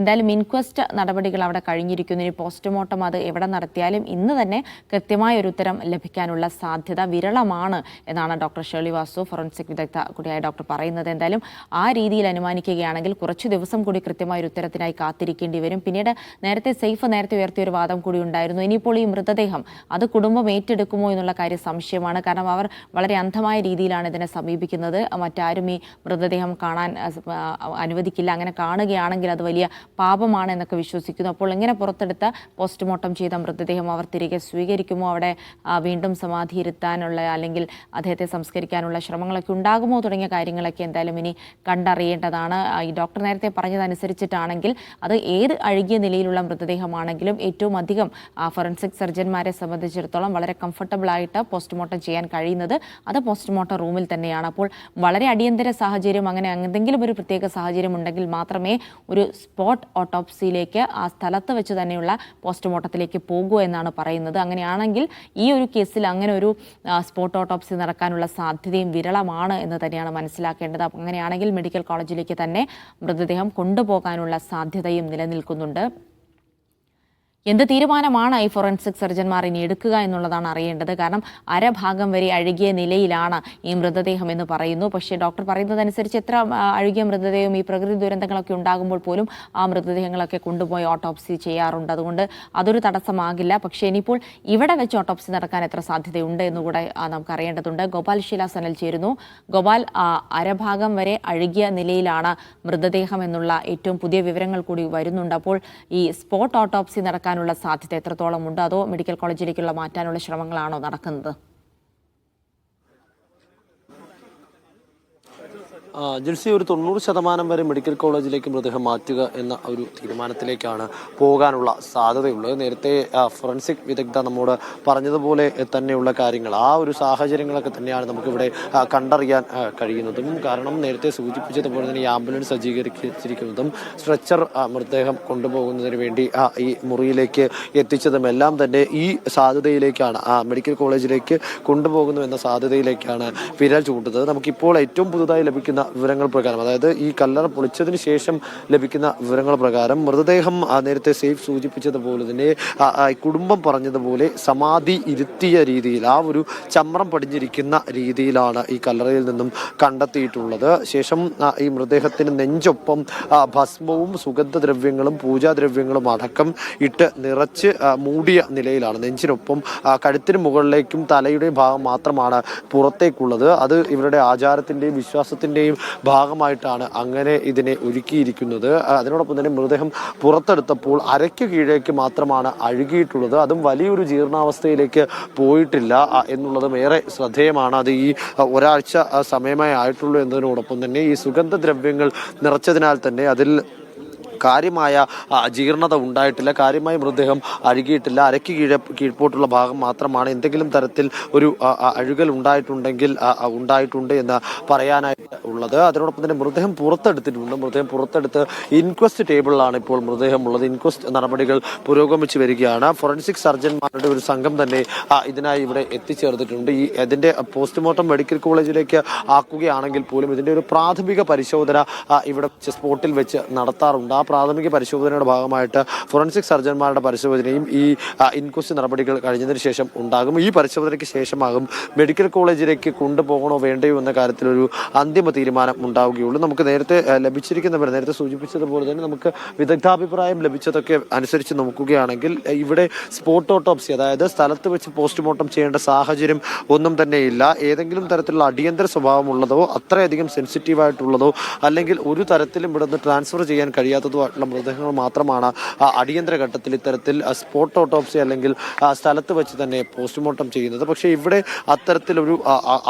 എന്തായാലും ഇൻക്വസ്റ്റ് നടപടികൾ അവിടെ കഴിഞ്ഞിരിക്കുന്നു. ഇനി പോസ്റ്റ്മോർട്ടം അത് എവിടെ നടത്തിയാലും ഇന്ന് തന്നെ കൃത്യമായ ഒരു ഉത്തരം ലഭിക്കാനുള്ള സാധ്യത വിരളമാണ് എന്നാണ് ഡോക്ടർ ഷേർലി വാസു ഫോറൻസിക് വിദഗ്ധ കൂടിയായ ഡോക്ടർ പറയുന്നത്. എന്തായാലും ആ രീതിയിൽ അനുമാനിക്കുകയാണെങ്കിൽ കുറച്ച് ദിവസം കൂടി കൃത്യമായ ഒരു ഉത്തരത്തിനായി കാത്തിരിക്കേണ്ടി വരും. പിന്നീട് നേരത്തെ സേഫ് നേരത്തെ ഉയർത്തിയ ഒരു വാദം കൂടി ഉണ്ടായിരുന്നു. ഇനിയിപ്പോൾ ഈ മൃതദേഹം അത് കുടുംബം ഏറ്റെടുക്കുമോ എന്നുള്ള കാര്യം സംശയമാണ്. കാരണം അവർ വളരെ അന്ധമായ രീതിയിലാണ് ഇതിനെ സമീപിക്കുന്നത്. മറ്റാരും ഈ മൃതദേഹം കാണാൻ അനുവദിക്കില്ല. അങ്ങനെ കാണുകയാണെങ്കിൽ അത് വലിയ പാപമാണ് എന്നൊക്കെ വിശ്വസിക്കുന്നു. അപ്പോൾ ഇങ്ങനെ പുറത്തെടുത്ത പോസ്റ്റ്മോർട്ടം ചെയ്ത മൃതദേഹം അവർ തിരികെ സ്വീകരിക്കുമോ? അവിടെ വീണ്ടും സമാധി ഇരുത്താനുള്ള അല്ലെങ്കിൽ അദ്ദേഹത്തെ സംസ്കരിക്കാനുള്ള ശ്രമങ്ങളൊക്കെ ഉണ്ടാകുമോ? തുടങ്ങിയ കാര്യങ്ങളൊക്കെ എന്തായാലും ഇനി കണ്ടറിയേണ്ടതാണ്. ഈ ഡോക്ടർ നേരത്തെ പറഞ്ഞതനുസരിച്ചിട്ടാണെങ്കിൽ അത് ഏത് അഴുകിയ നിലയിലുള്ള മൃതദേഹമാണെങ്കിലും ഏറ്റവും അധികം ഫോറൻസിക് സർജന്മാരെ സംബന്ധിച്ചിടത്തോളം വളരെ കംഫർട്ടബിൾ ആയിട്ട് പോസ്റ്റ്മോർട്ടം ചെയ്യാൻ കഴിയുന്നത് അത് പോസ്റ്റ്മോർട്ടം റൂമിൽ തന്നെയാണ്. അപ്പോൾ വളരെ അടിയന്തര സാഹചര്യം അങ്ങനെ എന്തെങ്കിലും ഒരു പ്രത്യേക സാഹചര്യം ഉണ്ടെങ്കിൽ മാത്രമേ ഒരു സ്പോട്ട് ഓട്ടോപ്സിയിലേക്ക് ആ സ്ഥലത്ത് വെച്ച് തന്നെയുള്ള പോസ്റ്റ്മോർട്ടത്തിലേക്ക് പോകുക എന്നാണ് പറയുന്നത്. അങ്ങനെയാണെങ്കിൽ ഈ ഒരു കേസിൽ അങ്ങനെ ഒരു സ്പോട്ട് ഓട്ടോപ്സി നടക്കാനുള്ള സാധ്യതയും വിരളമാണ് എന്ന് തന്നെയാണ് മനസ്സിലാക്കേണ്ടത്. അങ്ങനെയാണെങ്കിൽ മെഡിക്കൽ കോളേജിലേക്ക് തന്നെ മൃതദേഹം കൊണ്ടുപോകാനുള്ള സാധ്യതയും നിലനിൽക്കുന്നുണ്ട്. എന്ത് തീരുമാനമാണ് ഈ ഫോറൻസിക് സർജന്മാർ ഇനി എടുക്കുക എന്നുള്ളതാണ് അറിയേണ്ടത്. കാരണം അരഭാഗം വരെ അഴുകിയ നിലയിലാണ് ഈ മൃതദേഹം എന്ന് പറയുന്നു. പക്ഷേ ഡോക്ടർ പറയുന്നതനുസരിച്ച് എത്ര അഴുകിയ മൃതദേഹം ഈ പ്രകൃതി ദുരന്തങ്ങളൊക്കെ ഉണ്ടാകുമ്പോൾ പോലും ആ മൃതദേഹങ്ങളൊക്കെ കൊണ്ടുപോയി ഓട്ടോപ്സി ചെയ്യാറുണ്ട്. അതുകൊണ്ട് അതൊരു തടസ്സമാകില്ല. പക്ഷേ ഇനിയിപ്പോൾ ഇവിടെ വെച്ച് ഓട്ടോപ്സി നടക്കാൻ എത്ര സാധ്യതയുണ്ട് എന്നുകൂടെ നമുക്ക് അറിയേണ്ടതുണ്ട്. ഗോപാൽ ശീല സനൽ ചേരുന്നു. ഗോപാൽ അരഭാഗം വരെ അഴുകിയ നിലയിലാണ് മൃതദേഹം എന്നുള്ള ഏറ്റവും പുതിയ വിവരങ്ങൾ കൂടി വരുന്നുണ്ട്. അപ്പോൾ ഈ സ്പോട്ട് ഓട്ടോപ്സി നടക്കാനുള്ള സാധ്യത എത്രത്തോളം ഉണ്ട്? അതോ മെഡിക്കൽ കോളേജിലേക്കുള്ള മാറ്റാനുള്ള ശ്രമങ്ങളാണോ നടക്കുന്നത്? ജിൽസി ഒരു തൊണ്ണൂറ് ശതമാനം വരെ മെഡിക്കൽ കോളേജിലേക്ക് മൃതദേഹം മാറ്റുക എന്ന ഒരു തീരുമാനത്തിലേക്കാണ് പോകാനുള്ള സാധ്യതയുള്ളത്. നേരത്തെ ഫോറൻസിക് വിദഗ്ധ നമ്മോട് പറഞ്ഞതുപോലെ തന്നെയുള്ള കാര്യങ്ങൾ ആ ഒരു സാഹചര്യങ്ങളൊക്കെ തന്നെയാണ് നമുക്കിവിടെ കണ്ടറിയാൻ കഴിയുന്നതും. കാരണം നേരത്തെ സൂചിപ്പിച്ചതുപോലെ തന്നെ ഈ ആംബുലൻസ് സജ്ജീകരിച്ചിരിക്കുന്നതും സ്ട്രെച്ചർ മൃതദേഹം കൊണ്ടുപോകുന്നതിന് വേണ്ടി ഈ മുറിയിലേക്ക് എത്തിച്ചതും എല്ലാം തന്നെ ഈ സാധ്യതയിലേക്കാണ് ആ മെഡിക്കൽ കോളേജിലേക്ക് കൊണ്ടുപോകുന്നു എന്ന സാധ്യതയിലേക്കാണ് വിരൽ ചൂണ്ടുന്നത്. നമുക്കിപ്പോൾ ഏറ്റവും പുതുതായി ലഭിക്കുന്ന വിവരങ്ങൾ പ്രകാരം അതായത് ഈ കല്ലറ പൊളിച്ചതിന് ശേഷം ലഭിക്കുന്ന വിവരങ്ങൾ പ്രകാരം മൃതദേഹം നേരത്തെ സേഫ് സൂചിപ്പിച്ചതുപോലെ തന്നെ കുടുംബം പറഞ്ഞതുപോലെ സമാധി ഇരുത്തിയ രീതിയിൽ ആ ഒരു ചമ്രം പടിഞ്ഞിരിക്കുന്ന രീതിയിലാണ് ഈ കല്ലറയിൽ നിന്നും കണ്ടെത്തിയിട്ടുള്ളത്. ശേഷം ഈ മൃതദേഹത്തിന് നെഞ്ചൊപ്പം ഭസ്മവും സുഗന്ധദ്രവ്യങ്ങളും പൂജാദ്രവ്യങ്ങളും അടക്കം ഇട്ട് നിറച്ച് മൂടിയ നിലയിലാണ്. നെഞ്ചിനൊപ്പം കഴുത്തിന് മുകളിലേക്കും തലയുടെ ഭാഗം മാത്രമാണ് പുറത്തേക്കുള്ളത്. അത് ഇവരുടെ ആചാരത്തിന്റെയും വിശ്വാസത്തിന്റെയും ഭാഗമായിട്ടാണ് അങ്ങനെ ഇതിനെ ഒരുക്കിയിരിക്കുന്നത്. അതിനോടൊപ്പം തന്നെ മൃതദേഹം പുറത്തെടുത്തപ്പോൾ അരയ്ക്ക് കീഴേക്ക് മാത്രമാണ് അഴുകിയിട്ടുള്ളത്. അതും വലിയൊരു ജീർണാവസ്ഥയിലേക്ക് പോയിട്ടില്ല എന്നുള്ളതും ഏറെ ശ്രദ്ധേയമാണ്. അത് ഈ ഒരാഴ്ച സമയമായി ആയിട്ടുള്ളൂ എന്നതിനോടൊപ്പം തന്നെ ഈ സുഗന്ധദ്രവ്യങ്ങൾ നിറച്ചതിനാൽ തന്നെ അതിൽ കാര്യമായ ജീർണത ഉണ്ടായിട്ടില്ല. കാര്യമായ മൃതദേഹം അഴുകിയിട്ടില്ല. അരക്ക് കീഴെ കീഴ്പോട്ടുള്ള ഭാഗം മാത്രമാണ്. എന്തെങ്കിലും തരത്തിൽ ഒരു അഴുകൽ ഉണ്ടായിട്ടുണ്ടെങ്കിൽ ഉണ്ടായിട്ടുണ്ട് എന്ന് പറയാനായിട്ട് ഉള്ളത്. അതിനോടൊപ്പം തന്നെ മൃതദേഹം പുറത്തെടുത്തിട്ടുണ്ട്. മൃതദേഹം പുറത്തെടുത്ത് ഇൻക്വസ്റ്റ് ടേബിളിലാണ് ഇപ്പോൾ മൃതദേഹം ഉള്ളത്. ഇൻക്വസ്റ്റ് നടപടികൾ പുരോഗമിച്ചു വരികയാണ്. ഫോറൻസിക് സർജന്മാരുടെ ഒരു സംഘം തന്നെ ഇതിനായി ഇവിടെ എത്തിച്ചേർന്നിട്ടുണ്ട്. ഈ ഇതിന്റെ പോസ്റ്റ്മോർട്ടം മെഡിക്കൽ കോളേജിലേക്ക് ആക്കുകയാണെങ്കിൽ പോലും ഇതിന്റെ ഒരു പ്രാഥമിക പരിശോധന ഇവിടെ സ്പോട്ടിൽ വെച്ച് നടത്താറുണ്ട്. ആ പ്രാഥമിക പരിശോധനയുടെ ഭാഗമായിട്ട് ഫോറൻസിക് സർജന്മാരുടെ പരിശോധനയും ഈ ഇൻക്വസ്റ്റ് നടപടികൾ കഴിഞ്ഞതിന് ശേഷം ഉണ്ടാകും. ഈ പരിശോധനയ്ക്ക് ശേഷമാകും മെഡിക്കൽ കോളേജിലേക്ക് കൊണ്ടുപോകണോ വേണ്ടയോ എന്ന കാര്യത്തിലൊരു അന്തിമ തീരുമാനം ഉണ്ടാവുകയുള്ളൂ. നമുക്ക് നേരത്തെ ലഭിച്ചിരിക്കുന്നവർ നേരത്തെ സൂചിപ്പിച്ചതുപോലെ തന്നെ നമുക്ക് വിദഗ്ധാഭിപ്രായം ലഭിച്ചതൊക്കെ അനുസരിച്ച് നോക്കുകയാണെങ്കിൽ ഇവിടെ സ്പോട്ട് ഓട്ടോപ്സി അതായത് സ്ഥലത്ത് വെച്ച് പോസ്റ്റ്മോർട്ടം ചെയ്യേണ്ട സാഹചര്യം ഒന്നും തന്നെ ഇല്ല. ഏതെങ്കിലും തരത്തിലുള്ള അടിയന്തര സ്വഭാവമുള്ളതോ അത്രയധികം സെൻസിറ്റീവായിട്ടുള്ളതോ അല്ലെങ്കിൽ ഒരു തരത്തിലും ഇവിടുന്ന് ട്രാൻസ്ഫർ ചെയ്യാൻ കഴിയാത്തതോ ആയിട്ടുള്ള മൃതദേഹങ്ങൾ മാത്രമാണ് അടിയന്തര ഘട്ടത്തിൽ ഇത്തരത്തിൽ സ്പോട്ട് ഓട്ടോപ്സി അല്ലെങ്കിൽ സ്ഥലത്ത് വെച്ച് തന്നെ പോസ്റ്റ്മോർട്ടം ചെയ്യുന്നത്. പക്ഷേ ഇവിടെ അത്തരത്തിലൊരു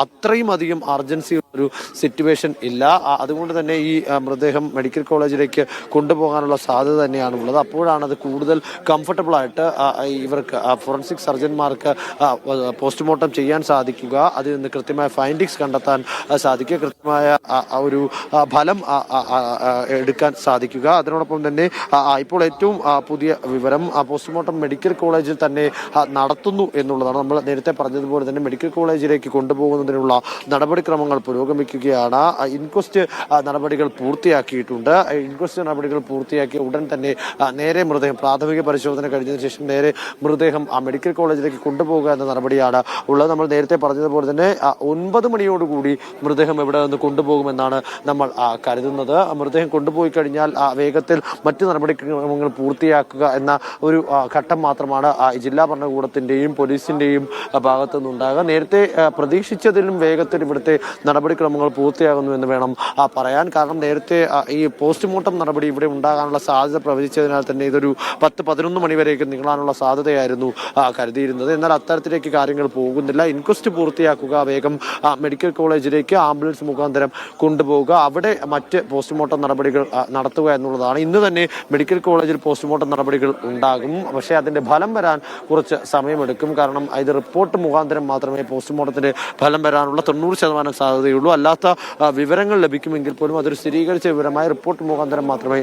അത്രയും അധികം അർജൻസി ഒരു സിറ്റുവേഷൻ ഇല്ല. അതുകൊണ്ട് തന്നെ ഈ മൃതദേഹം മെഡിക്കൽ കോളേജിലേക്ക് കൊണ്ടുപോകാനുള്ള സാധ്യത തന്നെയാണ് ഉള്ളത്. അപ്പോഴാണ് അത് കൂടുതൽ കംഫർട്ടബിൾ ആയിട്ട് ഇവർക്ക് ഫോറൻസിക് സർജന്മാർക്ക് പോസ്റ്റ്മോർട്ടം ചെയ്യാൻ സാധിക്കുക. അതിൽ നിന്ന് കൃത്യമായ ഫൈൻഡിങ്സ് കണ്ടെത്താൻ സാധിക്കുക. കൃത്യമായ ഒരു ഫലം എടുക്കാൻ സാധിക്കുക. അതിനോടൊപ്പം തന്നെ ഇപ്പോൾ ഏറ്റവും പുതിയ വിവരം പോസ്റ്റ്മോർട്ടം മെഡിക്കൽ കോളേജിൽ തന്നെ നടത്തുന്നു എന്നുള്ളതാണ്. നമ്മൾ നേരത്തെ പറഞ്ഞതുപോലെ തന്നെ മെഡിക്കൽ കോളേജിലേക്ക് കൊണ്ടുപോകുന്നതിനുള്ള നടപടിക്രമങ്ങൾ പുരോഗമിക്കുകയാണ്. ഇൻക്വസ്റ്റ് നടപടികൾ പൂർത്തിയാക്കിയിട്ടുണ്ട്. ഇൻക്വസ്റ്റ് നടപടികൾ പൂർത്തിയാക്കിയ ഉടൻ തന്നെ നേരെ മൃതദേഹം പ്രാഥമിക പരിശോധന കഴിഞ്ഞതിന് ശേഷം നേരെ മൃതദേഹം ആ മെഡിക്കൽ കോളേജിലേക്ക് കൊണ്ടുപോകുക എന്ന നടപടിയാണ് ഉള്ളത്. നമ്മൾ നേരത്തെ പറഞ്ഞതുപോലെ തന്നെ ഒൻപത് മണിയോടുകൂടി മൃതദേഹം ഇവിടെ നിന്ന് കൊണ്ടുപോകുമെന്നാണ് നമ്മൾ കരുതുന്നത്. മൃതദേഹം കൊണ്ടുപോയി കഴിഞ്ഞാൽ വേഗത്തിൽ മറ്റ് നടപടിക്രമങ്ങൾ പൂർത്തിയാക്കുക എന്ന ഒരു ഘട്ടം മാത്രമാണ് ജില്ലാ ഭരണകൂടത്തിന്റെയും പോലീസിന്റെയും ഭാഗത്തു നിന്നുണ്ടാകുക നേരത്തെ പ്രതീക്ഷിച്ചതിലും വേഗത്തിൽ ഇവിടുത്തെ നടപടിക്രമങ്ങൾ പൂർത്തിയാകുന്നു എന്ന് വേണം പറയാൻ. കാരണം നേരത്തെ ഈ പോസ്റ്റ്മോർട്ടം നടപടി ഇവിടെ ഉണ്ടാകാനുള്ള സാധ്യത പ്രവചിച്ചതിനാൽ തന്നെ ഇതൊരു പത്ത് പതിനൊന്ന് മണിവരേക്ക് നീളാനുള്ള സാധ്യതയായിരുന്നു കരുതിയിരുന്നത്. എന്നാൽ അത്തരത്തിലേക്ക് കാര്യങ്ങൾ പോകുന്നില്ല. ഇൻക്വസ്റ്റ് പൂർത്തിയാക്കുക വേഗം മെഡിക്കൽ കോളേജിലേക്ക് ആംബുലൻസ് മുഖാന്തരം കൊണ്ടുപോവുക. അവിടെ മറ്റ് പോസ്റ്റ്മോർട്ടം നടപടികൾ നടത്തുക എന്നുള്ളതാണ്. ഇന്ന് തന്നെ മെഡിക്കൽ കോളേജിൽ പോസ്റ്റ്മോർട്ടം നടപടികൾ ഉണ്ടാകും. പക്ഷേ അതിന്റെ ഫലം വരാൻ കുറച്ച് സമയമെടുക്കും. കാരണം ഇത് റിപ്പോർട്ട് മുഖാന്തരം മാത്രമേ പോസ്റ്റ്മോർട്ടത്തിന്റെ ഫലം വരാനുള്ള തൊണ്ണൂറ് ശതമാനം സാധ്യതയുള്ളൂ. അല്ലാത്ത വിവരങ്ങൾ ലഭിക്കുമെങ്കിൽ പോലും അതൊരു സ്ഥിരീകരിച്ച വിവരമായ റിപ്പോർട്ട് മുഖാന്തരം മാത്രമേ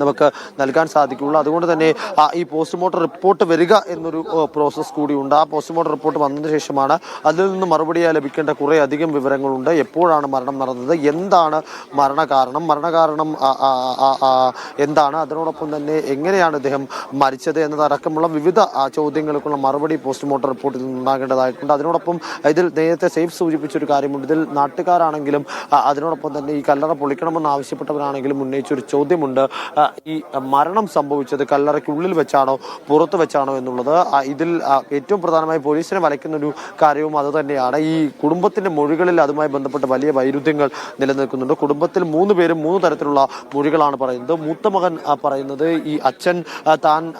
നമുക്ക് നൽകാൻ സാധിക്കുകയുള്ളൂ. അതുകൊണ്ട് തന്നെ ഈ പോസ്റ്റ്മോർട്ടം റിപ്പോർട്ട് വരിക എന്നൊരു പ്രോസസ്സ് കൂടിയുണ്ട്. ആ പോസ്റ്റ്മോർട്ടം റിപ്പോർട്ട് വന്നതിന് ശേഷമാണ് അതിൽ നിന്ന് മറുപടിയായി ലഭിക്കേണ്ട കുറേ അധികം വിവരങ്ങളുണ്ട്. എപ്പോഴാണ് മരണം നടന്നത്? എന്താണ് മരണകാരണം? മരണകാരണം എന്താണ്? അതിനോടൊപ്പം തന്നെ എങ്ങനെയാണ് ഇദ്ദേഹം മരിച്ചത് എന്നതടക്കമുള്ള വിവിധ ചോദ്യങ്ങൾക്കുള്ള മറുപടി പോസ്റ്റ്മോർട്ടം റിപ്പോർട്ടിൽ നിന്ന് ഉണ്ടാകേണ്ടതായിട്ടുണ്ട്. അതിനോടൊപ്പം ഇതിൽ നേരത്തെ സേഫ് സൂചിപ്പിച്ചൊരു കാര്യമുണ്ട്. ഇതിൽ നാട്ടുകാരാണെങ്കിലും അതിനോടൊപ്പം തന്നെ ഈ കല്ലറ പൊളിക്കണമെന്ന് ആവശ്യപ്പെട്ടവരാണെങ്കിലും ഉന്നയിച്ചൊരു ചോദ്യമുണ്ട്. ഈ മരണം സംഭവിച്ചത് കല്ലറയ്ക്കുള്ളിൽ വെച്ചാണോ പുറത്ത് വെച്ചാണോ എന്നുള്ളത് ഇതിൽ ഏറ്റവും പ്രധാനമായി പോലീസിനെ വലയ്ക്കുന്ന ഒരു കാര്യവും അത് തന്നെയാണ്. ഈ കുടുംബത്തിന്റെ മൊഴികളിൽ അതുമായി ബന്ധപ്പെട്ട് വലിയ വൈരുദ്ധ്യങ്ങൾ നിലനിൽക്കുന്നുണ്ട്. കുടുംബത്തിൽ മൂന്ന് പേരും മൂന്ന് തരത്തിലുള്ള മൊഴികളാണ് പറയുന്നത്. മൂത്ത മകൻ പറയുന്നത് ഈ അച്ഛൻ താൻ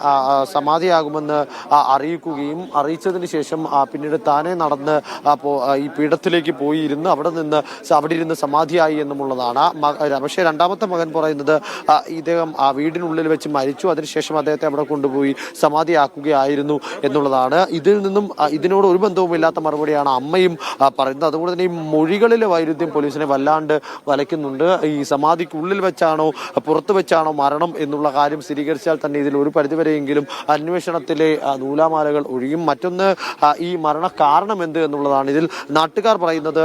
സമാധിയാകുമെന്ന് അറിയിക്കുകയും അറിയിച്ചതിന് ശേഷം പിന്നീട് താനെ നടന്ന് ഈ പീഠത്തിലേക്ക് പോയി ഇരുന്ന് അവിടെ നിന്ന് അവിടെ ഇരുന്ന് സമാധിയായി എന്നുമുള്ളതാണ്. പക്ഷേ രണ്ടാമത്തെ മകൻ പറയുന്നത് ഇദ്ദേഹം ആ വീടിനുള്ളിൽ വെച്ച് മരിച്ചു. അതിനുശേഷം അദ്ദേഹത്തെ അവിടെ കൊണ്ടുപോയി സമാധിയാക്കുകയായിരുന്നു എന്നുള്ളതാണ്. ഇതിൽ നിന്നും ഇതിനോട് ഒരു ബന്ധവുമില്ലാത്ത മറുപടിയാണ് അമ്മയും പറയുന്നത്. അതുകൊണ്ട് തന്നെ ഈ മൊഴികളിലെ വൈരുദ്ധ്യം പോലീസിനെ വല്ലാണ്ട് വലയ്ക്കുന്നുണ്ട്. ഈ സമാധിക്കുള്ളിൽ വെച്ചാണോ പുറത്ത് വെച്ചാണോ മരണം എന്നുള്ള കാര്യം സ്ഥിരീകരിച്ചാൽ തന്നെ ഇതിൽ ഒരു പരിധിവരെയെങ്കിലും അന്വേഷണത്തിലെ നൂലാമാലകൾ ഒഴിയും. മറ്റൊന്ന് ഈ മരണ കാരണം എന്ത് എന്നുള്ളതാണ്. ഇതിൽ നാട്ടുകാർ പറയുന്നത്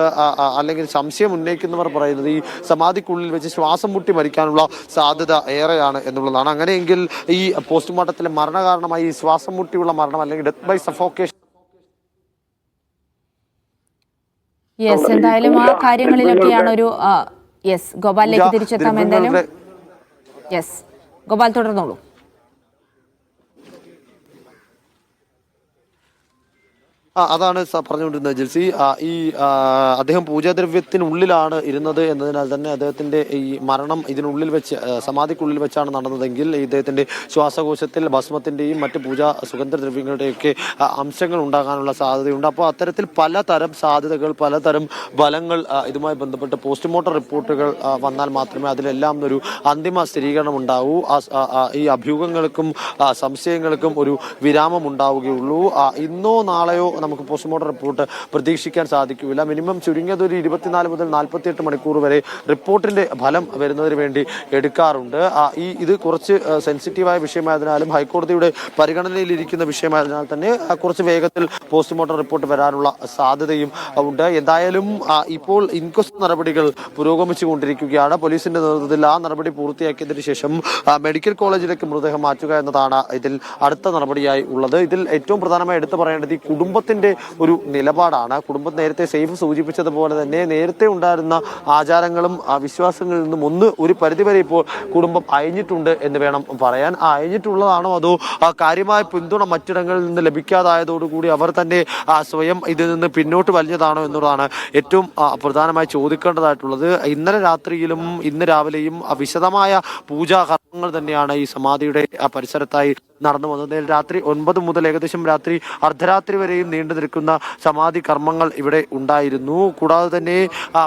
അല്ലെങ്കിൽ സംശയം ഉന്നയിക്കുന്നവർ പറയുന്നത് ഈ സമാധിക്കുള്ളിൽ വെച്ച് ശ്വാസം മുട്ടി മരിക്കാനുള്ള സാധ്യത ഏറെയാണ് എന്നുള്ളതാണ്. അങ്ങനെയെങ്കിൽ ഈ പോസ്റ്റ്മോർട്ടത്തിലെ മരണകാരണമായി ഈ ശ്വാസം മുട്ടിയുള്ള മരണം അല്ലെങ്കിൽ ഡെത്ത് ബൈ സഫോക്കേഷൻ യെസ് എന്തായാലും ആ കാര്യങ്ങളിലൊക്കെയാണ് ഒരു യെസ് ഗോപാലിലേക്ക് തിരിച്ചെത്താം. എന്തായാലും യെസ് ഗോപാൽ തുടർന്നോളൂ. ആ അതാണ് പറഞ്ഞുകൊണ്ടിരുന്നത് ജിൽസി. ഈ അദ്ദേഹം പൂജാദ്രവ്യത്തിനുള്ളിലാണ് ഇരുന്നത് എന്നതിനാൽ തന്നെ അദ്ദേഹത്തിന്റെ ഈ മരണം ഇതിനുള്ളിൽ വെച്ച് സമാധിക്കുള്ളിൽ വെച്ചാണ് നടന്നതെങ്കിൽ ഇദ്ദേഹത്തിന്റെ ശ്വാസകോശത്തിൽ ഭസ്മത്തിന്റെയും മറ്റ് പൂജാ സുഗന്ധദ്രവ്യങ്ങളുടെയൊക്കെ അംശങ്ങൾ ഉണ്ടാകാനുള്ള സാധ്യതയുണ്ട്. അപ്പോൾ അത്തരത്തിൽ പലതരം സാധ്യതകൾ പലതരം ഫലങ്ങൾ ഇതുമായി ബന്ധപ്പെട്ട് പോസ്റ്റ്മോർട്ടം റിപ്പോർട്ടുകൾ വന്നാൽ മാത്രമേ അതിലെല്ലാം ഒരു അന്തിമ സ്ഥിരീകരണം ഉണ്ടാവൂ. ഈ അഭ്യൂഹങ്ങൾക്കും സംശയങ്ങൾക്കും ഒരു വിരാമം ഉണ്ടാവുകയുള്ളൂ. ഇന്നോ നാളെയോ നമുക്ക് പോസ്റ്റ്മോർട്ടം റിപ്പോർട്ട് പ്രതീക്ഷിക്കാൻ സാധിക്കില്ല. മിനിമം ചുരുങ്ങിയത് ഒരു ഇരുപത്തിനാല് മുതൽ നാൽപ്പത്തിയെട്ട് മണിക്കൂർ വരെ റിപ്പോർട്ടിന്റെ ഫലം വരുന്നതിന് വേണ്ടി എടുക്കാറുണ്ട്. ഈ ഇത് കുറച്ച് സെൻസിറ്റീവായ വിഷയമായതിനാലും ഹൈക്കോടതിയുടെ പരിഗണനയിലിരിക്കുന്ന വിഷയമായതിനാൽ തന്നെ കുറച്ച് വേഗത്തിൽ പോസ്റ്റ്മോർട്ടം റിപ്പോർട്ട് വരാനുള്ള സാധ്യതയും ഉണ്ട്. എന്തായാലും ഇപ്പോൾ ഇൻക്വസ്റ്റ് നടപടികൾ പുരോഗമിച്ചു കൊണ്ടിരിക്കുകയാണ് പോലീസിന്റെ നേതൃത്വത്തിൽ ആ നടപടി പൂർത്തിയാക്കിയതിന് ശേഷം മെഡിക്കൽ കോളേജിലേക്ക് മൃതദേഹം മാറ്റുക എന്നതാണ് ഇതിൽ അടുത്ത നടപടിയായി ഉള്ളത്. ഇതിൽ ഏറ്റവും പ്രധാനമായി എടുത്തു പറയേണ്ടത് ഈ കുടുംബത്തിന്റെ ഒരു നിലപാടാണ്. കുടുംബം നേരത്തെ സേഫ് സൂചിപ്പിച്ചതുപോലെ തന്നെ നേരത്തെ ഉണ്ടായിരുന്ന ആചാരങ്ങളും വിശ്വാസങ്ങളിൽ നിന്നും ഒന്ന് ഒരു പരിധിവരെ ഇപ്പോൾ കുടുംബം അയഞ്ഞിട്ടുണ്ട് എന്ന് വേണം പറയാൻ. ആ അയഞ്ഞിട്ടുള്ളതാണോ അതോ ആ, കാര്യമായ പിന്തുണ മറ്റിടങ്ങളിൽ നിന്ന് ലഭിക്കാതായതോടുകൂടി അവർ തന്നെ സ്വയം ഇതിൽ നിന്ന് പിന്നോട്ട് വലിഞ്ഞതാണോ എന്നുള്ളതാണ് ഏറ്റവും പ്രധാനമായി ചോദിക്കേണ്ടതായിട്ടുള്ളത്. ഇന്നലെ രാത്രിയിലും ഇന്ന് രാവിലെയും വിശദമായ പൂജാ കർമ്മങ്ങൾ തന്നെയാണ് ഈ സമാധിയുടെ പരിസരത്തായി നടന്നു വന്നത്. രാത്രി ഒൻപത് മുതൽ ഏകദേശം രാത്രി അർദ്ധരാത്രി വരെയും നീണ്ടു നിൽക്കുന്ന സമാധി കർമ്മങ്ങൾ ഇവിടെ ഉണ്ടായിരുന്നു. കൂടാതെ തന്നെ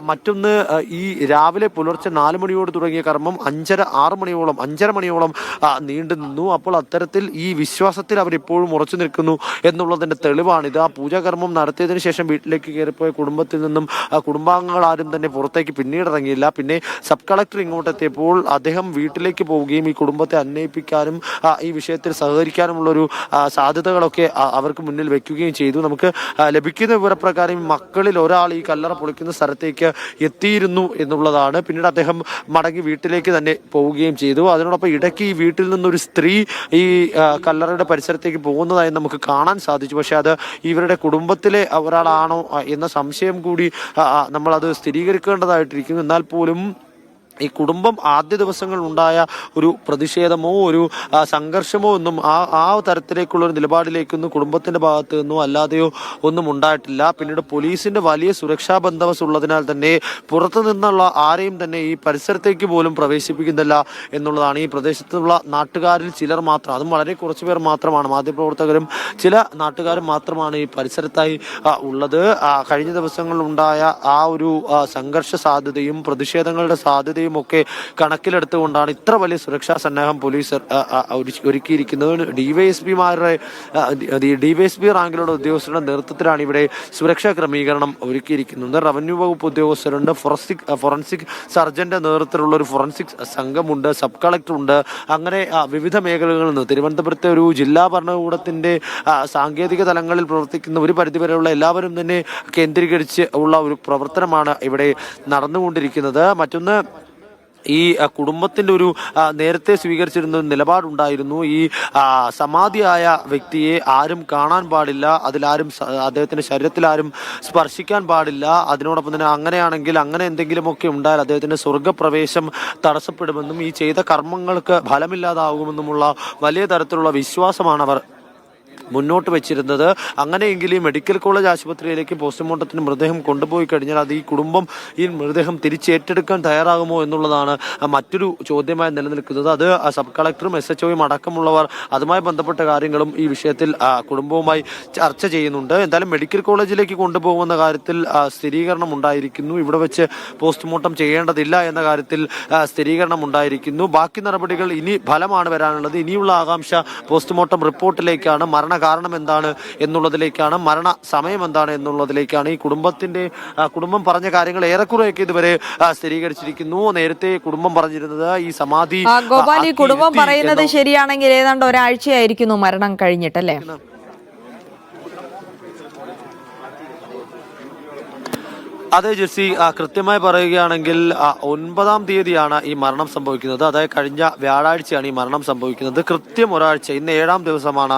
മറ്റൊന്ന് ഈ രാവിലെ പുലർച്ചെ നാല് മണിയോട് തുടങ്ങിയ കർമ്മം അഞ്ചര ആറ് മണിയോളം അഞ്ചര മണിയോളം നീണ്ടു നിന്നു. അപ്പോൾ അത്തരത്തിൽ ഈ വിശ്വാസത്തിൽ അവരിപ്പോഴും ഉറച്ചു നിൽക്കുന്നു എന്നുള്ളതിന്റെ തെളിവാണിത്. ആ പൂജാകർമ്മം നടത്തിയതിനു ശേഷം വീട്ടിലേക്ക് കയറിപ്പോയ കുടുംബത്തിൽ നിന്നും കുടുംബാംഗങ്ങൾ ആരും തന്നെ പുറത്തേക്ക് പിന്നീട് ഇറങ്ങിയില്ല. പിന്നെ സബ് കളക്ടർ ഇങ്ങോട്ടെത്തിയപ്പോൾ അദ്ദേഹം വീട്ടിലേക്ക് പോവുകയും ഈ കുടുംബത്തെ അന്വയിപ്പിക്കാനും ഈ വിഷയത്തിൽ സഹകരിക്കാനുമുള്ളൊരു സാധ്യതകളൊക്കെ അവർക്ക് മുന്നിൽ വെക്കുകയും ചെയ്തു. നമുക്ക് ലഭിക്കുന്ന വിവരപ്രകാരം മക്കളിൽ ഒരാൾ ഈ കല്ലറ പൊളിക്കുന്ന സ്ഥലത്തേക്ക് എത്തിയിരുന്നു എന്നുള്ളതാണ്. പിന്നീട് അദ്ദേഹം മടങ്ങി വീട്ടിലേക്ക് തന്നെ പോവുകയും ചെയ്തു. അതിനോടൊപ്പം ഇടയ്ക്ക് ഈ വീട്ടിൽ നിന്നൊരു സ്ത്രീ ഈ കല്ലറയുടെ പരിസരത്തേക്ക് പോകുന്നതായി നമുക്ക് കാണാൻ സാധിച്ചു. പക്ഷേ അത് ഇവരുടെ കുടുംബത്തിലെ ഒരാളാണോ എന്ന സംശയം കൂടി നമ്മളത് സ്ഥിരീകരിക്കേണ്ടതായിട്ടിരിക്കുന്നു. എന്നാൽ പോലും ഈ കുടുംബം ആദ്യ ദിവസങ്ങളിൽ ഉണ്ടായ ഒരു പ്രതിഷേധമോ ഒരു സംഘർഷമോ ഒന്നും ആ ആ തരത്തിലേക്കുള്ള ഒരു നിലപാടിലേക്കൊന്നും കുടുംബത്തിന്റെ ഭാഗത്തു നിന്നോ അല്ലാതെയോ ഒന്നും ഉണ്ടായിട്ടില്ല. പിന്നീട് പോലീസിന്റെ വലിയ സുരക്ഷാ ബന്ധവസ് ഉള്ളതിനാൽ തന്നെ പുറത്തു നിന്നുള്ള ആരെയും തന്നെ ഈ പരിസരത്തേക്ക് പോലും പ്രവേശിപ്പിക്കുന്നില്ല എന്നുള്ളതാണ്. ഈ പ്രദേശത്തുള്ള നാട്ടുകാരിൽ ചിലർ മാത്രം അതും വളരെ കുറച്ച് പേർ മാത്രമാണ് മാധ്യമപ്രവർത്തകരും ചില നാട്ടുകാരും മാത്രമാണ് ഈ പരിസരത്തായി ഉള്ളത്. കഴിഞ്ഞ ദിവസങ്ങളിൽ ഉണ്ടായ ആ ഒരു സംഘർഷ സാധ്യതയും പ്രതിഷേധങ്ങളുടെ സാധ്യതയും ഒക്കെ കണക്കിലെടുത്തുകൊണ്ടാണ് ഇത്ര വലിയ സുരക്ഷാ സന്നാഹം പോലീസ് ഒരുക്കിയിരിക്കുന്നത്. ഡിവൈഎസ്പിമാരുടെ ഡിവൈഎസ്പി റാങ്കിലുള്ള ഉദ്യോഗസ്ഥരുടെ നേതൃത്വത്തിലാണ് ഇവിടെ സുരക്ഷാ ക്രമീകരണം ഒരുക്കിയിരിക്കുന്നത്. റവന്യൂ വകുപ്പ് ഉദ്യോഗസ്ഥരുണ്ട് ഫോറൻസിക് ഫോറൻസിക് സർജന്റെ നേതൃത്വത്തിലുള്ള ഒരു ഫോറൻസിക് സംഘമുണ്ട് സബ് കളക്ടർ ഉണ്ട്. അങ്ങനെ വിവിധ മേഖലകളിൽ നിന്ന് തിരുവനന്തപുരത്തെ ഒരു ജില്ലാ ഭരണകൂടത്തിന്റെ സാങ്കേതിക തലങ്ങളിൽ പ്രവർത്തിക്കുന്ന ഒരു പരിധിവരെയുള്ള എല്ലാവരും തന്നെ കേന്ദ്രീകരിച്ച് ഉള്ള ഒരു പ്രവർത്തനമാണ് ഇവിടെ നടന്നുകൊണ്ടിരിക്കുന്നത്. മറ്റൊന്ന് ഈ കുടുംബത്തിന്റെ ഒരു നേരത്തെ സ്വീകരിച്ചിരുന്ന ഒരു നിലപാടുണ്ടായിരുന്നു. ഈ സമാധിയായ വ്യക്തിയെ ആരും കാണാൻ പാടില്ല അതിലാരും അദ്ദേഹത്തിന്റെ ശരീരത്തിൽ ആരും സ്പർശിക്കാൻ പാടില്ല. അതിനോടൊപ്പം തന്നെ അങ്ങനെയാണെങ്കിൽ അങ്ങനെ എന്തെങ്കിലുമൊക്കെ ഉണ്ടായാൽ അദ്ദേഹത്തിന്റെ സ്വർഗപ്രവേശം തടസ്സപ്പെടുമെന്നും ഈ ചെയ്ത കർമ്മങ്ങൾക്ക് ഫലമില്ലാതാകുമെന്നുമുള്ള വലിയ തരത്തിലുള്ള വിശ്വാസമാണ് അവർ മുന്നോട്ട് വെച്ചിരുന്നത്. അങ്ങനെയെങ്കിൽ ഈ മെഡിക്കൽ കോളേജ് ആശുപത്രിയിലേക്ക് പോസ്റ്റ്മോർട്ടത്തിന് മൃതദേഹം കൊണ്ടുപോയി കഴിഞ്ഞാൽ അത് ഈ കുടുംബം ഈ മൃതദേഹം തിരിച്ചേറ്റെടുക്കാൻ തയ്യാറാകുമോ എന്നുള്ളതാണ് മറ്റൊരു ചോദ്യമായി നിലനിൽക്കുന്നത്. അത് സബ് കളക്ടറും എസ് എച്ച് ഒയും അടക്കമുള്ളവർ അതുമായി ബന്ധപ്പെട്ട കാര്യങ്ങളും ഈ വിഷയത്തിൽ കുടുംബവുമായി ചർച്ച ചെയ്യുന്നുണ്ട്. എന്തായാലും മെഡിക്കൽ കോളേജിലേക്ക് കൊണ്ടുപോകുന്ന കാര്യത്തിൽ സ്ഥിരീകരണം ഉണ്ടായിരിക്കുന്നു. ഇവിടെ വെച്ച് പോസ്റ്റ്മോർട്ടം ചെയ്യേണ്ടതില്ല എന്ന കാര്യത്തിൽ സ്ഥിരീകരണം ഉണ്ടായിരിക്കുന്നു. ബാക്കി നടപടികൾ ഇനി ഫലമാണ് വരാനുള്ളത്. ഇനിയുള്ള ആകാംക്ഷ പോസ്റ്റ്മോർട്ടം റിപ്പോർട്ടിലേക്കാണ്. മരണ കാരണം എന്താണ് എന്നുള്ളതിലേക്കാണ് മരണ സമയം എന്താണ് എന്നുള്ളതിലേക്കാണ് ഈ കുടുംബത്തിന്റെ കുടുംബം പറഞ്ഞ കാര്യങ്ങൾ ഏറെക്കുറെയൊക്കെ ഇതുവരെ സ്ഥിരീകരിച്ചിരിക്കുന്നു. നേരത്തെ കുടുംബം പറഞ്ഞിരുന്നത് ഈ സമാധി ഗോപാൽ ഈ കുടുംബം പറയുന്നത് ശരിയാണെങ്കിൽ ഏതാണ്ട് ഒരാഴ്ചയായിരിക്കുന്നു മരണം കഴിഞ്ഞിട്ടല്ലേ? അതെ ജെസ്സി കൃത്യമായി പറയുകയാണെങ്കിൽ ഒൻപതാം തീയതിയാണ് ഈ മരണം സംഭവിക്കുന്നത്. അതായത് കഴിഞ്ഞ വ്യാഴാഴ്ചയാണ് ഈ മരണം സംഭവിക്കുന്നത്. കൃത്യം ഒരാഴ്ച ഇന്ന് ഏഴാം ദിവസമാണ്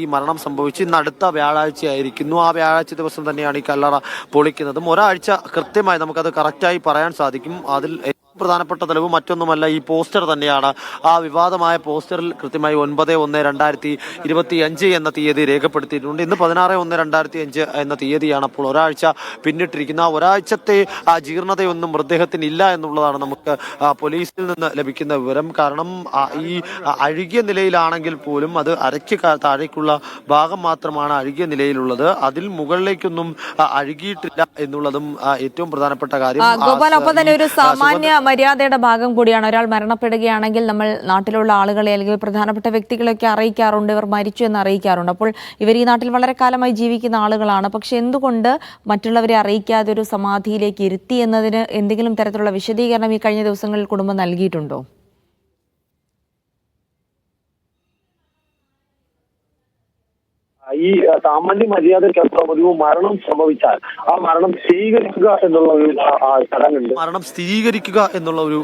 ഈ മരണം സംഭവിച്ച് ഇന്ന് അടുത്ത വ്യാഴാഴ്ചയായിരിക്കുന്നു. ആ വ്യാഴാഴ്ച ദിവസം തന്നെയാണ് ഈ കല്ലറ പൊളിക്കുന്നതും. ഒരാഴ്ച കൃത്യമായി നമുക്കത് കറക്റ്റായി പറയാൻ സാധിക്കും. അതിൽ പ്രധാനപ്പെട്ട തെളിവ് മറ്റൊന്നുമല്ല ഈ പോസ്റ്റർ തന്നെയാണ്. ആ വിവാദമായ പോസ്റ്ററിൽ കൃത്യമായി ഒൻപത് ഒന്ന് രണ്ടായിരത്തി ഇരുപത്തി അഞ്ച് എന്ന തീയതി രേഖപ്പെടുത്തിയിട്ടുണ്ട്. ഇന്ന് പതിനാറ് ഒന്ന് രണ്ടായിരത്തി അഞ്ച് എന്ന തീയതിയാണ് അപ്പോൾ ഒരാഴ്ച പിന്നിട്ടിരിക്കുന്ന ആ ഒരാഴ്ചത്തെ ആ ജീർണതയൊന്നും മൃതദേഹത്തിന് ഇല്ല എന്നുള്ളതാണ് നമുക്ക് പോലീസിൽ നിന്ന് ലഭിക്കുന്ന വിവരം. കാരണം ഈ അഴുകിയ നിലയിലാണെങ്കിൽ പോലും അത് അരയ്ക്ക് താഴേക്കുള്ള ഭാഗം മാത്രമാണ് അഴുകിയ നിലയിലുള്ളത്. അതിൽ മുകളിലേക്കൊന്നും അഴുകിയിട്ടില്ല എന്നുള്ളതും ഏറ്റവും പ്രധാനപ്പെട്ട കാര്യം. ഗോപാൽ ഒപ്പം തന്നെ ഒരു സാമാന്യ മര്യാദയുടെ ഭാഗം കൂടിയാണ്. ഒരാൾ മരണപ്പെടുകയാണെങ്കിൽ നമ്മൾ നാട്ടിലുള്ള ആളുകളെ അല്ലെങ്കിൽ പ്രധാനപ്പെട്ട വ്യക്തികളെയൊക്കെ അറിയിക്കാറുണ്ട്. ഇവർ മരിച്ചു എന്ന് അറിയിക്കാറുണ്ട്. അപ്പോൾ ഇവർ ഈ നാട്ടിൽ വളരെ കാലമായി ജീവിക്കുന്ന ആളുകളാണ്. പക്ഷെ എന്തുകൊണ്ട് മറ്റുള്ളവരെ അറിയിക്കാതെ ഒരു സമാധിയിലേക്ക് ഇരുത്തി എന്നതിന് എന്തെങ്കിലും തരത്തിലുള്ള വിശദീകരണം ഈ കഴിഞ്ഞ ദിവസങ്ങളിൽ കുടുംബം നൽകിയിട്ടുണ്ടോ? ഈ സാമാന്യ മര്യാദയ്ക്കപ്പുറം ഒരു മരണം സംഭവിച്ചാൽ ആ മരണം സ്വീകരിക്കുക എന്നുള്ള ഒരു ചടങ്ങുണ്ട്. മരണം സ്ഥിരീകരിക്കുക എന്നുള്ള ഒരു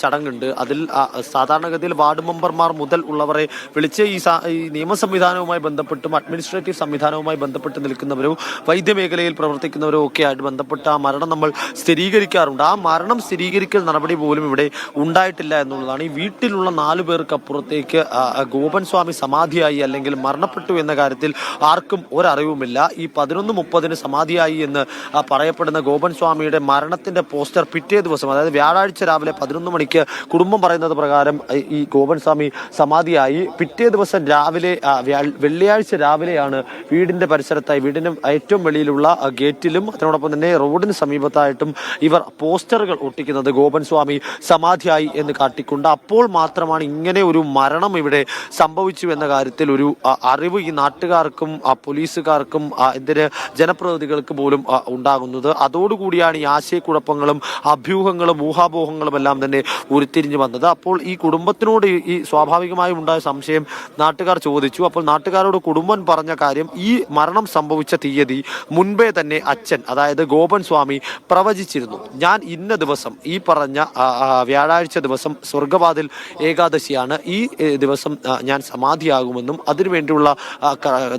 ചടങ്ങുണ്ട്. അതിൽ സാധാരണഗതിയിൽ വാർഡ് മെമ്പർമാർ മുതൽ ഉള്ളവരെ വിളിച്ച് ഈ നിയമ സംവിധാനവുമായി ബന്ധപ്പെട്ടും അഡ്മിനിസ്ട്രേറ്റീവ് സംവിധാനവുമായി ബന്ധപ്പെട്ട് നിൽക്കുന്നവരോ വൈദ്യമേഖലയിൽ പ്രവർത്തിക്കുന്നവരോ ഒക്കെ ആയിട്ട് ബന്ധപ്പെട്ട് ആ മരണം നമ്മൾ സ്ഥിരീകരിക്കാറുണ്ട്. ആ മരണം സ്ഥിരീകരിക്കൽ നടപടി പോലും ഇവിടെ ഉണ്ടായിട്ടില്ല എന്നുള്ളതാണ്. ഈ വീട്ടിലുള്ള നാലു പേർക്ക് അപ്പുറത്തേക്ക് ആ, ആ, ഗോപൻ സ്വാമി സമാധിയായി അല്ലെങ്കിൽ മരണപ്പെട്ടു എന്ന കാര്യത്തിൽ ആർക്കും ഒരറിവുമില്ല. ഈ പതിനൊന്ന് മുപ്പതിന് സമാധിയായി എന്ന് പറയപ്പെടുന്ന ഗോപൻ സ്വാമിയുടെ മരണത്തിന്റെ പോസ്റ്റർ പിറ്റേ ദിവസം അതായത് വ്യാഴാഴ്ച രാവിലെ പതിനൊന്ന് മണിക്ക് കുടുംബം പറയുന്നത് പ്രകാരം ഈ- ഗോപൻ സ്വാമി സമാധിയായി. പിറ്റേ ദിവസം രാവിലെ വെള്ളിയാഴ്ച രാവിലെയാണ് വീടിന്റെ പരിസരത്തായി വീടിന് ഏറ്റവും വെളിയിലുള്ള ഗേറ്റിലും അതിനോടൊപ്പം തന്നെ റോഡിന് സമീപത്തായിട്ടും ഇവർ പോസ്റ്ററുകൾ ഒട്ടിക്കുന്നത് ഗോപൻ സ്വാമി സമാധിയായി എന്ന് കാട്ടിക്കൊണ്ട് അപ്പോൾ മാത്രമാണ് ഇങ്ങനെ ഒരു മരണം ഇവിടെ സംഭവിച്ചു എന്ന കാര്യത്തിൽ ഒരു അറിവ് ഈ നാട്ടുകാർക്ക് നാട്ടുകാർക്കും ആ, പോലീസുകാർക്കും എതിരെ ജനപ്രതിനിധികൾക്ക് പോലും ഉണ്ടാകുന്നത്. അതോടുകൂടിയാണ് ഈ ആശയക്കുഴപ്പങ്ങളും അഭ്യൂഹങ്ങളും ഊഹാപോഹങ്ങളും എല്ലാം തന്നെ ഉരുത്തിരിഞ്ഞു വന്നത്. അപ്പോൾ ഈ കുടുംബത്തിനോട് ഈ- സ്വാഭാവികമായും ഉണ്ടായ സംശയം നാട്ടുകാർ ചോദിച്ചു. അപ്പോൾ നാട്ടുകാരോട് കുടുംബം പറഞ്ഞ കാര്യം ഈ മരണം സംഭവിച്ച തീയതി മുൻപേ തന്നെ അച്ഛൻ അതായത് ഗോപൻ സ്വാമി പ്രവചിച്ചിരുന്നു. ഞാൻ ഇന്ന ദിവസം ഈ പറഞ്ഞ വ്യാഴാഴ്ച ദിവസം സ്വർഗവാതിൽ ഏകാദശിയാണ്. ഈ ദിവസം ഞാൻ സമാധിയാകുമെന്നും അതിനുവേണ്ടിയുള്ള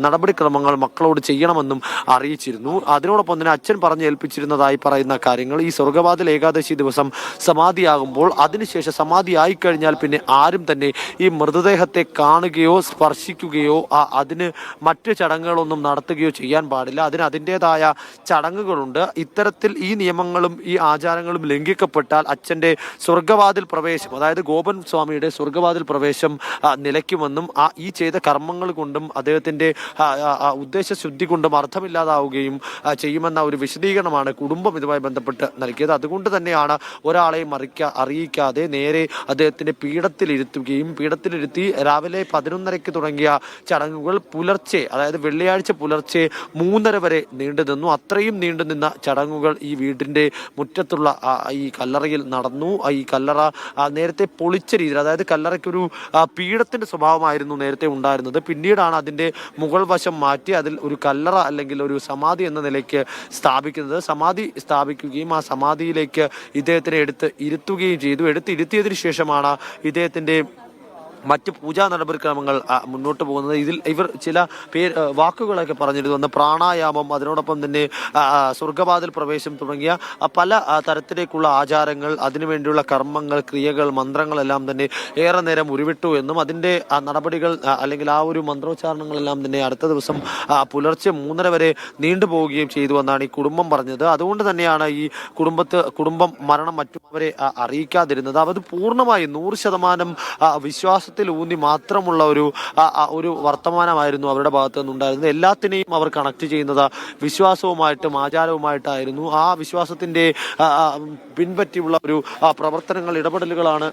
നടപടിക്രമങ്ങൾ മക്കളോട് ചെയ്യണമെന്നും അറിയിച്ചിരുന്നു. അതിനോടൊപ്പം തന്നെ അച്ഛൻ പറഞ്ഞ് ഏൽപ്പിച്ചിരുന്നതായി പറയുന്ന കാര്യങ്ങൾ ഈ സ്വർഗവാതിൽ ഏകാദശി ദിവസം സമാധിയാകുമ്പോൾ അതിനുശേഷം സമാധിയായി കഴിഞ്ഞാൽ പിന്നെ ആരും തന്നെ ഈ മൃതദേഹത്തെ കാണുകയോ സ്പർശിക്കുകയോ അതിന് മറ്റ് ചടങ്ങുകളൊന്നും നടത്തുകയോ ചെയ്യാൻ പാടില്ല. അതിന് അതിന്റെതായ ചടങ്ങുകളുണ്ട്. ഇത്തരത്തിൽ ഈ നിയമങ്ങളും ഈ ആചാരങ്ങളും ലംഘിക്കപ്പെട്ടാൽ അച്ഛന്റെ സ്വർഗവാതിൽ പ്രവേശം അതായത് ഗോപൻ സ്വാമിയുടെ സ്വർഗവാതിൽ പ്രവേശം നിലയ്ക്കുമെന്നും ആ ഈ ചെയ്ത കർമ്മങ്ങൾ കൊണ്ടും അദ്ദേഹത്തിന്റെ ഉദ്ദേശശുദ്ധി കൊണ്ടും അർത്ഥമില്ലാതാവുകയും ചെയ്യുമെന്ന ഒരു വിശദീകരണമാണ് കുടുംബം ഇതുമായി ബന്ധപ്പെട്ട് നൽകിയത്. അതുകൊണ്ട് തന്നെയാണ് ഒരാളെയും അറിയിക്കാ അറിയിക്കാതെ നേരെ അദ്ദേഹത്തിന്റെ പീഠത്തിലിരുത്തുകയും പീഠത്തിലിരുത്തി രാവിലെ പതിനൊന്നരയ്ക്ക് തുടങ്ങിയ ചടങ്ങുകൾ പുലർച്ചെ അതായത് വെള്ളിയാഴ്ച പുലർച്ചെ മൂന്നര വരെ നീണ്ടു നിന്നു. അത്രയും നീണ്ടു നിന്ന ചടങ്ങുകൾ ഈ വീടിന്റെ മുറ്റത്തുള്ള ഈ കല്ലറയിൽ നടന്നു. ഈ കല്ലറ നേരത്തെ പൊളിച്ച രീതിയിൽ അതായത് കല്ലറയ്ക്കൊരു പീഠത്തിന്റെ സ്വഭാവമായിരുന്നു നേരത്തെ ഉണ്ടായിരുന്നത്. പിന്നീടാണ് അതിന്റെ മുകൾ വശം മാറ്റി അതിൽ ഒരു കല്ലറ അല്ലെങ്കിൽ ഒരു സമാധി എന്ന നിലയ്ക്ക് സ്ഥാപിക്കുന്നത്. സമാധി സ്ഥാപിക്കുകയും ആ സമാധിയിലേക്ക് ഇദ്ദേഹത്തിനെ എടുത്ത് ഇരുത്തുകയും ചെയ്തു. എടുത്ത് ഇരുത്തിയതിനു ശേഷമാണ് ഇദ്ദേഹത്തിന്റെ മറ്റ് പൂജാ നടപടിക്രമങ്ങൾ മുന്നോട്ട് പോകുന്നത്. ഇതിൽ ഇവർ ചില പേര് വാക്കുകളൊക്കെ പറഞ്ഞിരുന്നു. ഒന്ന് പ്രാണായാമം അതിനോടൊപ്പം തന്നെ സ്വർഗവാതിൽ പ്രവേശം തുടങ്ങിയ പല തരത്തിലേക്കുള്ള ആചാരങ്ങൾ അതിനുവേണ്ടിയുള്ള കർമ്മങ്ങൾ ക്രിയകൾ മന്ത്രങ്ങളെല്ലാം തന്നെ ഏറെ നേരം ഉരുവിട്ടു എന്നും അതിന്റെ നടപടികൾ അല്ലെങ്കിൽ ആ ഒരു മന്ത്രോച്ചാരണങ്ങളെല്ലാം തന്നെ അടുത്ത ദിവസം പുലർച്ചെ മൂന്നര വരെ നീണ്ടുപോവുകയും ചെയ്തു എന്നാണ് ഈ കുടുംബം പറഞ്ഞത്. അതുകൊണ്ട് തന്നെയാണ് ഈ കുടുംബത്ത് കുടുംബം മരണം മറ്റുള്ളവരെ അറിയിക്കാതിരുന്നത്. അത് പൂർണമായി നൂറ് ശതമാനം ആ, വിശ്വാസത്തിൽ ഊന്നി മാത്രമുള്ള ഒരു ഒരു വർത്തമാനമായിരുന്നു അവരുടെ ഭാഗത്തു നിന്നുണ്ടായിരുന്നത്. എല്ലാത്തിനെയും അവർ കണക്ട് ചെയ്യുന്നത് വിശ്വാസവുമായിട്ടും ആചാരവുമായിട്ടായിരുന്നു. ആ വിശ്വാസത്തിന്റെ പിൻപറ്റിയുള്ള ഒരു പ്രവർത്തനങ്ങൾ ഇടപെടലുകളാണ്